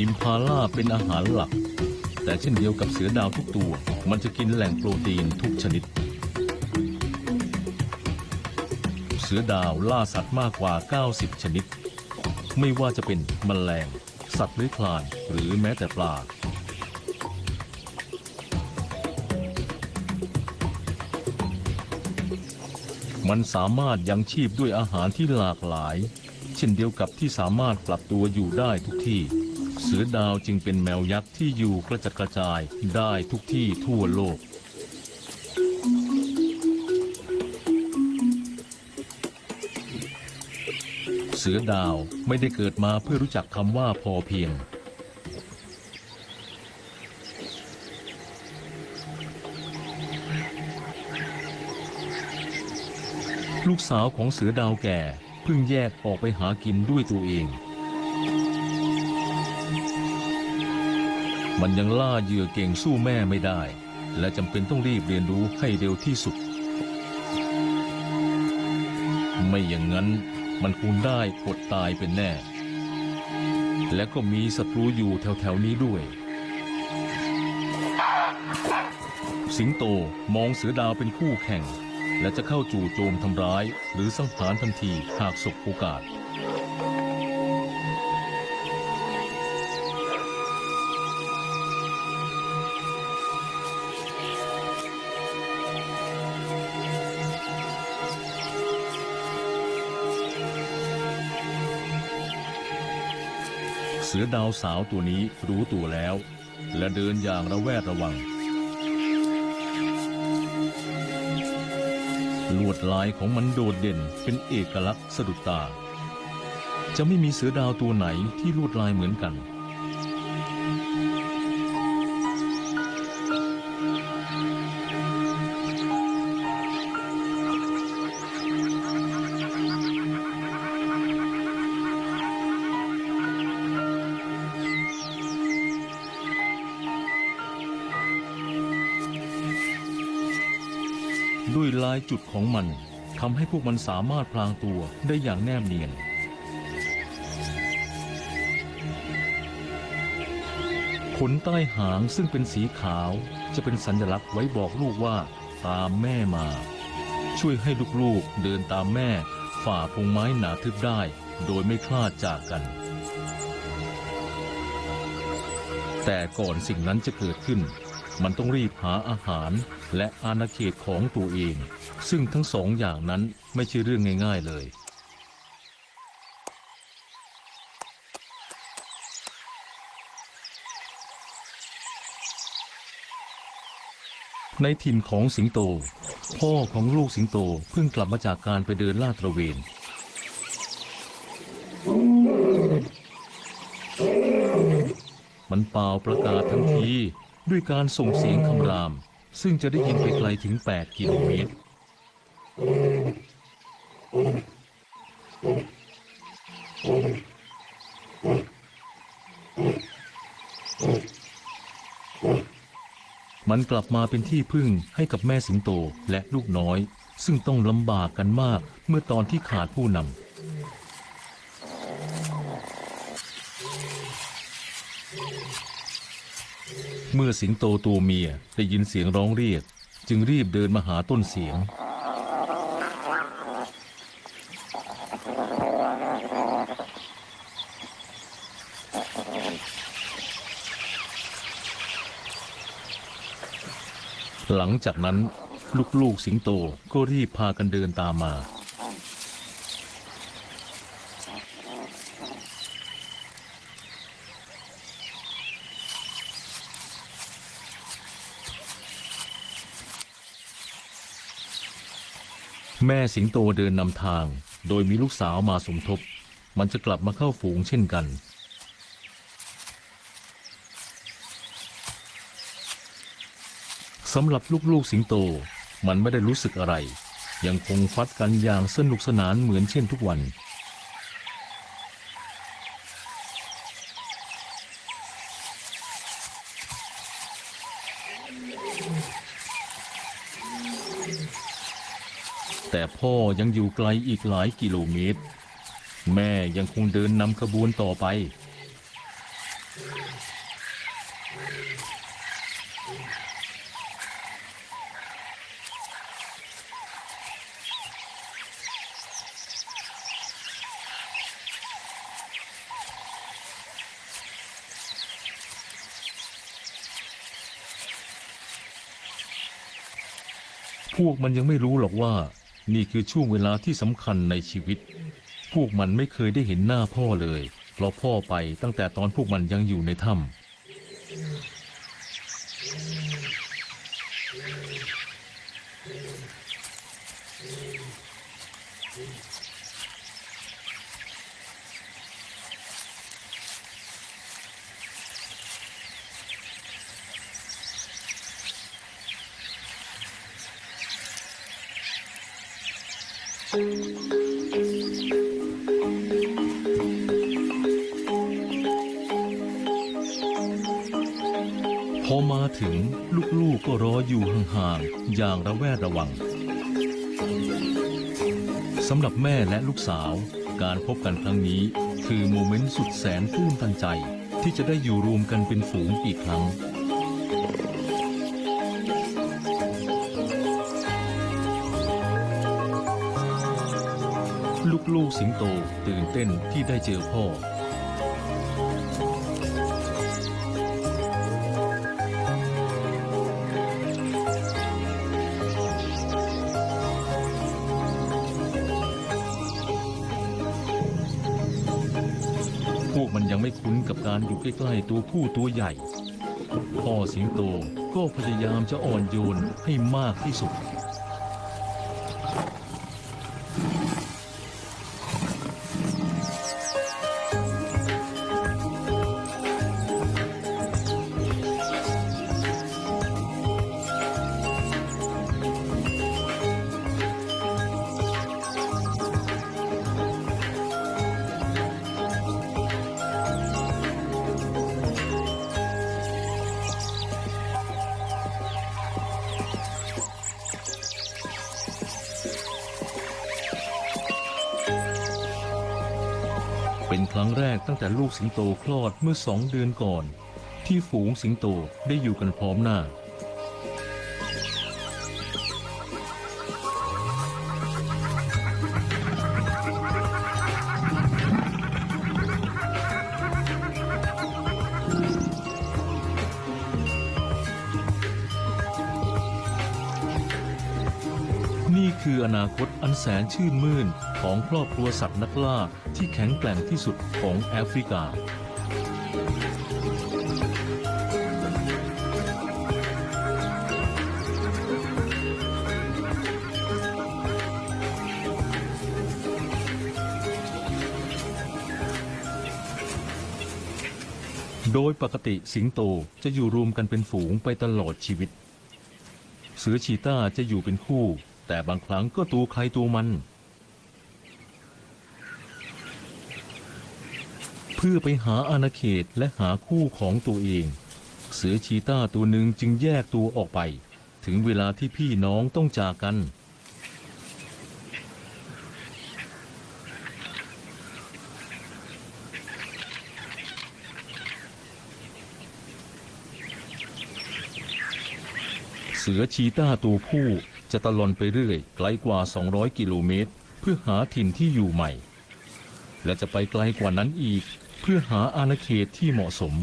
อิมพาล่าเป็นอาหารหลัก แต่เช่นเดียวกับเสือดาวทุกตัว มันจะกินแหล่งโปรตีนทุกชนิด เสือดาวล่าสัตว์มากกว่า 90 ชนิด ไม่ว่าจะเป็นแมลง สัตว์เลื้อยคลานหรือแม้แต่ปลามันสามารถยังชีพด้วยอาหารที่หลากหลาย เช่นเดียวกับที่สามารถปรับตัวอยู่ได้ทุกที่ เสือดาวจึงเป็นแมวยักษ์ที่อยู่กระจัดกระจายได้ทุกที่ทั่วโลก เสือดาวไม่ได้เกิดมาเพื่อรู้จักคำว่าพอเพียง ลูกสาวของเสือดาวแก่เพิ่งแยกออกไปหากินด้วยตัวเอง มันยังล่าเหยื่อเก่งสู้แม่ไม่ได้ และจำเป็นต้องรีบเรียนรู้ให้เร็วที่สุด ไม่อย่างนั้นมันคงได้อดตายเป็นแน่ และก็มีศัตรูอยู่แถวๆนี้ด้วย สิงโตมองเสือดาวเป็นคู่แข่ง และจะเข้าจู่โจมทำร้าย หรือสังหารทันทีหากสบโอกาส สือดาวสาวตัวนี้รู้ตัวแล้ว และเดินอย่างระแวดระวัง ลวดลายของมันโดดเด่นเป็นเอกลักษณ์สะดุดตา จะไม่มีเสือดาวตัวไหนที่ลวดลายเหมือนกัน ด้วยลายจุดของมันทำให้พวกมันสามารถพลางตัวได้อย่างแนบเนียน ขนใต้หางซึ่งเป็นสีขาวจะเป็นสัญลักษณ์ไว้บอกลูกว่าตามแม่มา ช่วยให้ลูกๆเดินตามแม่ฝ่าพงไม้หนาทึบได้ โดยไม่คลาดจากกัน แต่ก่อนสิ่งนั้นจะเกิดขึ้น มันต้องรีบหาอาหารและอาณาเขตของตัวเอง ซึ่งทั้งสองอย่างนั้นไม่ใช่เรื่องง่าย ๆเลยในถิ่นของสิงโต พ่อของลูกสิงโตเพิ่งกลับมาจากการไปเดินลาดตระเวน มันเป่าประกาศทันที ด้วยการส่งเสียงคำราม ซึ่งจะได้ยินไปไกลถึง 8 กิโลเมตร มันกลับมาเป็นที่พึ่งให้กับแม่สิงโตและลูกน้อย ซึ่งต้องลำบากกันมากเมื่อตอนที่ขาดผู้นำ เมื่อสิงโตตัวเมียได้ยินเสียงร้องเรียก จึงรีบเดินมาหาต้นเสียง หลังจากนั้นลูกๆสิงโตก็รีบพากันเดินตามมา แม่สิงโตเดินนำทาง โดยมีลูกสาวมาสมทบ มันจะกลับมาเข้าฝูงเช่นกัน สำหรับลูกๆสิงโต มันไม่ได้รู้สึกอะไร ยังคงฟัดกันอย่างสนุกสนานเหมือนเช่นทุกวัน แต่พ่อยังอยู่ไกลอีกหลายกิโลเมตร แม่ยังคงเดินนำขบวนต่อไป พวกมันยังไม่รู้หรอกว่า นี่คือช่วงเวลาที่สำคัญในชีวิต พวกมันไม่เคยได้เห็นหน้าพ่อเลย เพราะพ่อไปตั้งแต่ตอนพวกมันยังอยู่ในถ้ำ พอมาถึงลูกๆก็รออยู่ห่างๆ อย่างระแวดระวังสำหรับแม่และลูกสาว การพบกันครั้งนี้ คือโมเมนต์สุดแสนตื้นตันใจ ที่จะได้อยู่รวมกันเป็นฝูงอีกครั้ง ลูกๆสิงโตตื่นเต้นที่ได้เจอพ่อ พวกมันยังไม่คุ้นกับการอยู่ใกล้ๆตัวผู้ตัวใหญ่ พ่อสิงโตก็พยายามจะอ่อนโยนให้มากที่สุด เป็นครั้งแรกตั้งแต่ลูกสิงโตคลอดเมื่อสองเดือนก่อน ที่ฝูงสิงโตได้อยู่กันพร้อมหน้า นี่คืออนาคตอันแสนชื่นมื่นของครอบครัวสัตว์นักล่าที่แข็งแกร่งที่สุดของแอฟริกา โดยปกติสิงโตจะอยู่รวมกันเป็นฝูงไปตลอดชีวิต เสือชีต้าจะอยู่เป็นคู่ แต่บางครั้งก็ตัวใครตัวมัน เพื่อไปหาอาณาเขตและหาคู่ของตัวเอง เสือชีต้าตัวหนึ่งจึงแยกตัวออกไป ถึงเวลาที่พี่น้องต้องจากกัน เสือชีต้าตัวผู้ จะตะลอนไปเรื่อยไกลกว่า 200 กิโลเมตร เพื่อหาถิ่นที่อยู่ใหม่ และจะไปไกลกว่านั้นอีก เพื่อหาอาณาเขตที่เหมาะสม